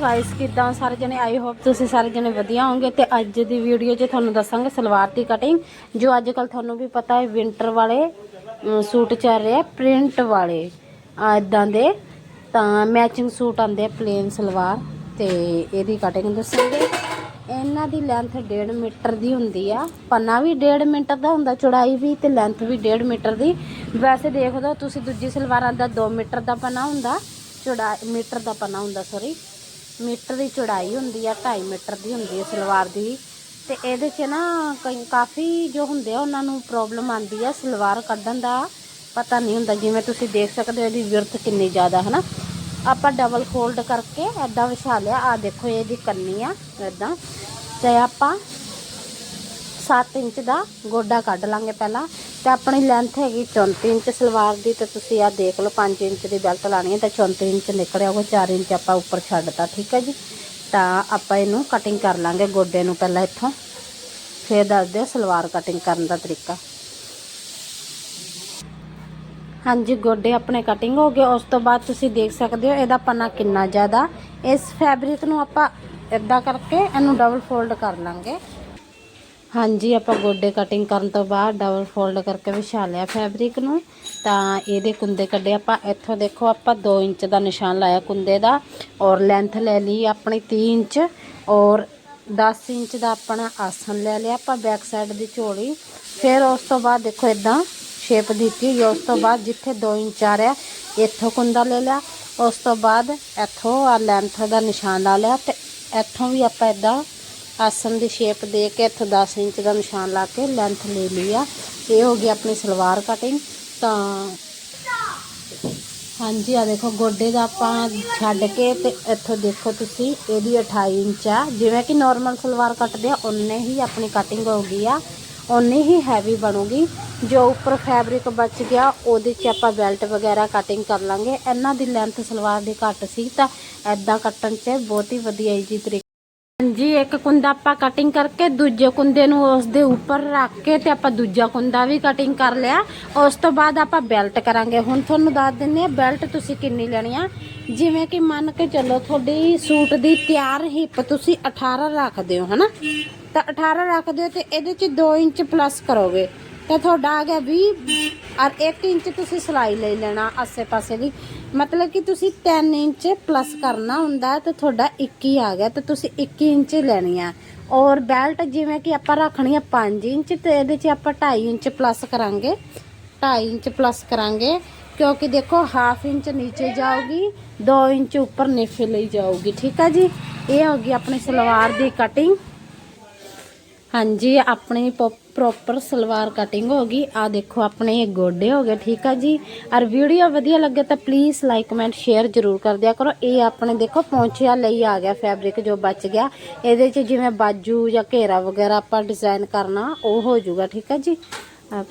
Guys ਕਿਦਾਂ ਸਾਰੇ ਜਣੇ? ਆਈ ਹੋਪ ਤੁਸੀਂ ਸਾਰੇ ਜਣੇ ਵਧੀਆ ਹੋਵੋਗੇ ਤੇ ਅੱਜ ਦੀ ਵੀਡੀਓ 'ਚ ਤੁਹਾਨੂੰ ਦੱਸਾਂਗੇ ਸਲਵਾਰ ਦੀ ਕਟਿੰਗ ਜੋ ਅੱਜ ਕੱਲ ਤੁਹਾਨੂੰ ਵੀ ਪਤਾ ਹੈ ਵਿੰਟਰ ਵਾਲੇ ਸੂਟ ਚੱਲ ਰਹੇ ਆ ਪ੍ਰਿੰਟ ਵਾਲੇ। ਇਦਾਂ ਦੇ, ਤਾਂ ਮੈਚਿੰਗ ਸੂਟ ਆਉਂਦੇ ਆ ਪਲੇਨ ਸਲਵਾਰ ਤੇ ਇਹਦੀ ਕਟਿੰਗ ਦੱਸਾਂਗੇ। ਇਹਨਾਂ ਦੀ ਲੈਂਥ 1.5 ਮੀਟਰ ਦੀ ਹੁੰਦੀ ਆ। ਪੰਨਾ ਵੀ 1.5 ਮੀਟਰ ਦਾ ਹੁੰਦਾ, ਚੌੜਾਈ ਵੀ ਤੇ ਲੈਂਥ ਵੀ 1.5 ਮੀਟਰ ਦੀ। ਵੈਸੇ ਦੇਖ ਲਓ ਤੁਸੀਂ ਦੂਜੀ ਸਲਵਾਰਾਂ ਦਾ 2 ਮੀਟਰ ਦਾ ਪੰਨਾ ਹੁੰਦਾ ਚੌੜਾਈ ਮੀਟਰ ਦਾ ਪੰਨਾ ਹੁੰਦਾ ਸੌਰੀ ਮੀਟਰ ਦੀ ਚੌੜਾਈ ਹੁੰਦੀ ਆ 2.5 ਮੀਟਰ ਦੀ ਹੁੰਦੀ ਹੈ ਸਲਵਾਰ ਦੀ। ਤੇ ਇਹਦੇ 'ਚ ਨਾ ਕਈ, ਕਾਫੀ ਜੋ ਹੁੰਦੇ ਆ, ਉਹਨਾਂ ਨੂੰ ਪ੍ਰੋਬਲਮ ਆਉਂਦੀ ਆ ਸਲਵਾਰ ਕੱਢਣ ਦਾ। ਪਤਾ ਨਹੀਂ ਹੁੰਦਾ, ਜਿਵੇਂ ਤੁਸੀਂ ਦੇਖ ਸਕਦੇ ਹੋ ਇਹਦੀ ਵਿਰਥ ਕਿੰਨੀ ਜ਼ਿਆਦਾ ਹੈ ਨਾ ਆਪਾਂ ਡਬਲ ਫੋਲਡ ਕਰਕੇ ਐਦਾਂ ਵਿਛਾ ਲਿਆ। ਆ ਦੇਖੋ, ਇਹਦੀ ਕੰਨੀ ਆ ਐਦਾਂ ਤੇ ਆਪਾਂ 7 ਇੰਚ ਦਾ ਗੋਡਾ ਕੱਢ ਲਾਂਗੇ ਪਹਿਲਾਂ ਤੇ ਆਪਣੀ ਲੈਂਥ ਹੈਗੀ 34 ਇੰਚ ਸਲਵਾਰ ਦੀ ਤੇ ਤੁਸੀਂ ਆ ਦੇਖ ਲਓ 5 ਇੰਚ ਦੀ ਬੈਲਟ ਲਾਣੀ ਹੈ ਤਾਂ 34 ਇੰਚ ਨਿਕਲਿਆ ਉਹ 4 ਇੰਚ ਆਪਾਂ ਉੱਪਰ ਛੱਡਤਾ, ਠੀਕ ਹੈ ਜੀ? ਤਾਂ ਆਪਾਂ ਇਹਨੂੰ ਕਟਿੰਗ ਕਰ ਲਾਂਗੇ ਗੋਡੇ ਨੂੰ ਪਹਿਲਾਂ ਇੱਥੋਂ, ਫਿਰ ਦੱਸ ਦਿਓ ਸਲਵਾਰ ਕਟਿੰਗ ਕਰਨ ਦਾ ਤਰੀਕਾ। ਹਾਂਜੀ, ਗੋਡੇ ਆਪਣੇ ਕਟਿੰਗ ਹੋ ਗਏ, ਉਸ ਤੋਂ ਬਾਅਦ ਤੁਸੀਂ ਦੇਖ ਸਕਦੇ ਹੋ ਇਹਦਾ ਪੰਨਾ ਕਿੰਨਾ ਜ਼ਿਆਦਾ। ਇਸ ਫੈਬਰਿਕ ਨੂੰ ਆਪਾਂ ਇਦਾਂ ਕਰਕੇ ਇਹਨੂੰ ਡਬਲ ਫੋਲਡ ਕਰ ਲਾਂਗੇ। ਹਾਂਜੀ, ਆਪਾਂ ਗੋਡੇ ਕਟਿੰਗ ਕਰਨ ਤੋਂ ਬਾਅਦ ਡਬਲ ਫੋਲਡ ਕਰਕੇ ਵਿਛਾ ਲਿਆ ਫੈਬਰਿਕ ਨੂੰ। ਤਾਂ ਇਹਦੇ ਕੁੰਦੇ ਕੱਢੇ ਆਪਾਂ। ਇੱਥੋਂ ਦੇਖੋ, ਆਪਾਂ 2 ਇੰਚ ਦਾ ਨਿਸ਼ਾਨ ਲਾਇਆ ਕੁੰਦੇ ਦਾ ਔਰ ਲੈਂਥ ਲੈ ਲਈ ਆਪਣੀ 3 ਇੰਚ ਔਰ 10 ਇੰਚ ਦਾ ਆਪਣਾ ਆਸਨ ਲੈ ਲਿਆ ਆਪਾਂ ਬੈਕ ਸਾਈਡ ਦੀ ਝੋਲੀ। ਫਿਰ ਉਸ ਤੋਂ ਬਾਅਦ ਦੇਖੋ ਇਦਾਂ ਸ਼ੇਪ ਦਿੱਤੀ ਹੋਈ ਉਸ ਤੋਂ ਬਾਅਦ ਜਿੱਥੇ 2 ਇੰਚ ਆ ਰਿਹਾ, ਇੱਥੋਂ ਕੁੰਦਾ ਲੈ ਲਿਆ। ਉਸ ਤੋਂ ਬਾਅਦ ਇੱਥੋਂ ਆ ਲੈਂਥ ਦਾ ਨਿਸ਼ਾਨ ਲਾ ਲਿਆ ਤੇ ਇੱਥੋਂ ਵੀ ਆਪਾਂ ਇਦਾਂ ਆਸਨ ਦੀ ਸ਼ੇਪ ਦੇ ਕੇ ਇੱਥੋਂ 10 ਇੰਚ ਦਾ ਨਿਸ਼ਾਨ ਲਾ ਕੇ ਲੈਂਥ ਲੈ ਲਈ ਆ। ਇਹ ਹੋ ਗਈ ਆਪਣੀ ਸਲਵਾਰ ਕਟਿੰਗ ਤਾਂ ਹਾਂਜੀ ਆ ਦੇਖੋ, ਗੋਡੇ ਦਾ ਆਪਾਂ ਛੱਡ ਕੇ ਤੇ ਇੱਥੋਂ ਦੇਖੋ ਤੁਸੀਂ, ਇਹਦੀ 28 ਇੰਚ ਆ। ਜਿਵੇਂ ਕਿ ਨਾਰਮਲ ਸਲਵਾਰ ਕੱਟਦੇ ਆ ਉਨੇ ਹੀ ਆਪਣੀ ਕਟਿੰਗ ਹੋ ਗਈ ਆ। ਉਨੀ ਹੀ ਹੈਵੀ ਬਣੂਗੀ। ਜੋ ਉੱਪਰ ਫੈਬਰਿਕ ਬਚ ਗਿਆ, ਉਹਦੇ 'ਚ ਆਪਾਂ ਬੈਲਟ ਵਗੈਰਾ ਕਟਿੰਗ ਕਰ ਲਾਂਗੇ। ਇਹਨਾਂ ਦੀ ਲੈਂਥ ਸਲਵਾਰ ਦੀ ਘੱਟ ਸੀ, ਤਾਂ ਐਦਾਂ ਕੱਟਣ 'ਚ ਬਹੁਤ ਹੀ ਵਧੀਆ ਈਜੀ ਤਰੀਕੇ ਹਾਂਜੀ ਇੱਕ ਕੁੰਦਾ ਆਪਾਂ ਕਟਿੰਗ ਕਰਕੇ ਦੂਜੇ ਕੁੰਦੇ ਨੂੰ ਉਸ ਦੇ ਉੱਪਰ ਰੱਖ ਕੇ ਤੇ ਆਪਾਂ ਦੂਜਾ ਕੁੰਦਾ ਵੀ ਕਟਿੰਗ ਕਰ ਲਿਆ। ਉਸ ਤੋਂ ਬਾਅਦ ਆਪਾਂ ਬੈਲਟ ਕਰਾਂਗੇ। ਹੁਣ ਤੁਹਾਨੂੰ ਦੱਸ ਦਿੰਦੇ ਆ ਬੈਲਟ ਤੁਸੀਂ ਕਿੰਨੀ ਲੈਣੀ ਆ। ਜਿਵੇਂ ਕਿ ਮੰਨ ਕੇ ਚੱਲੋ ਤੁਹਾਡੀ ਸੂਟ ਦੀ ਤਿਆਰ ਹਿੱਪ ਤੁਸੀਂ 18 ਰੱਖਦੇ ਹੋ, ਹਨਾ? ਤਾਂ 18 ਰੱਖਦੇ ਹੋ ਤੇ ਇਹਦੇ ਚ 2 ਇੰਚ ਪਲੱਸ ਕਰੋਗੇ। ਤਾਂ ਤੁਹਾਡਾ ਆ ਗਿਆ 20 ਔਰ 1 ਇੰਚ ਤੁਸੀਂ ਸਿਲਾਈ ਲੈ ਲੈਣਾ ਆਸੇ ਪਾਸੇ ਦੀ। ਮਤਲਬ ਕਿ ਤੁਸੀਂ 3 ਇੰਚ ਪਲੱਸ ਕਰਨਾ ਹੁੰਦਾ ਤੇ ਤੁਹਾਡਾ 21 ਆ ਗਿਆ, ਤੇ ਤੁਸੀਂ 21 ਇੰਚ ਲੈਣੀ ਆ। ਔਰ ਬੈਲਟ ਜਿਵੇਂ ਕਿ ਆਪਾਂ ਰੱਖਣੀ ਆ 5 ਇੰਚ, ਤੇ ਇਹਦੇ 'ਚ ਆਪਾਂ 2.5 ਇੰਚ ਪਲੱਸ ਕਰਾਂਗੇ। 2.5 ਇੰਚ ਪਲੱਸ ਕਰਾਂਗੇ, ਕਿਉਂਕਿ ਦੇਖੋ ਹਾਫ ਇੰਚ ਨੀਚੇ ਜਾਊਗੀ 2 ਇੰਚ ਉੱਪਰ ਨੇਫੇ ਲਈ ਜਾਊਗੀ, ਠੀਕ ਆ ਜੀ? ਇਹ ਹੋ ਗਈ ਆਪਣੀ ਸਲਵਾਰ ਦੀ ਕਟਿੰਗ ਹਾਂਜੀ, ਆਪਣੀ ਪ੍ਰੋਪਰ ਸਲਵਾਰ ਕਟਿੰਗ ਹੋ ਗਈ। ਆ ਦੇਖੋ, ਆਪਣੇ ਗੋਡੇ ਹੋ ਗਏ, ਠੀਕ ਆ ਜੀ? ਔਰ ਵੀਡੀਓ ਵਧੀਆ ਲੱਗੇ ਤਾਂ ਪਲੀਜ਼ ਲਾਈਕ ਕਮੈਂਟ ਸ਼ੇਅਰ ਜ਼ਰੂਰ ਕਰ ਦਿਆ ਕਰੋ। ਇਹ ਆਪਣੇ ਦੇਖੋ ਪਹੁੰਚਿਆ ਲਈ ਆ ਗਿਆ ਫੈਬਰਿਕ ਜੋ ਬਚ ਗਿਆ। ਇਹਦੇ 'ਚ ਜਿਵੇਂ ਬਾਜੂ ਜਾਂ ਘੇਰਾ ਵਗੈਰਾ ਆਪਾਂ ਡਿਜ਼ਾਈਨ ਕਰਨਾ, ਉਹ ਹੋ ਜਾਊਗਾ, ਠੀਕ ਆ ਜੀ?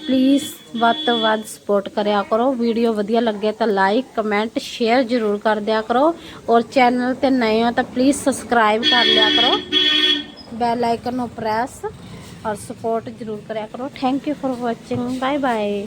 ਪਲੀਜ਼ ਵੱਧ ਤੋਂ ਵੱਧ ਸਪੋਰਟ ਕਰਿਆ ਕਰੋ। ਵੀਡੀਓ ਵਧੀਆ ਲੱਗੇ ਤਾਂ ਲਾਈਕ ਕਮੈਂਟ ਸ਼ੇਅਰ ਜ਼ਰੂਰ ਕਰ ਦਿਆ ਕਰੋ। ਔਰ ਚੈਨਲ ਤੇ ਨਏ ਹੋ ਤਾਂ ਪਲੀਜ਼ ਸਬਸਕ੍ਰਾਈਬ ਕਰ ਲਿਆ ਕਰੋ। ਬੈਲ ਆਈਕਨ ਨੂੰ ਪ੍ਰੈਸ ਔਰ ਸਪੋਰਟ ਜ਼ਰੂਰ ਕਰਿਆ ਕਰੋ। Thank you for watching bye bye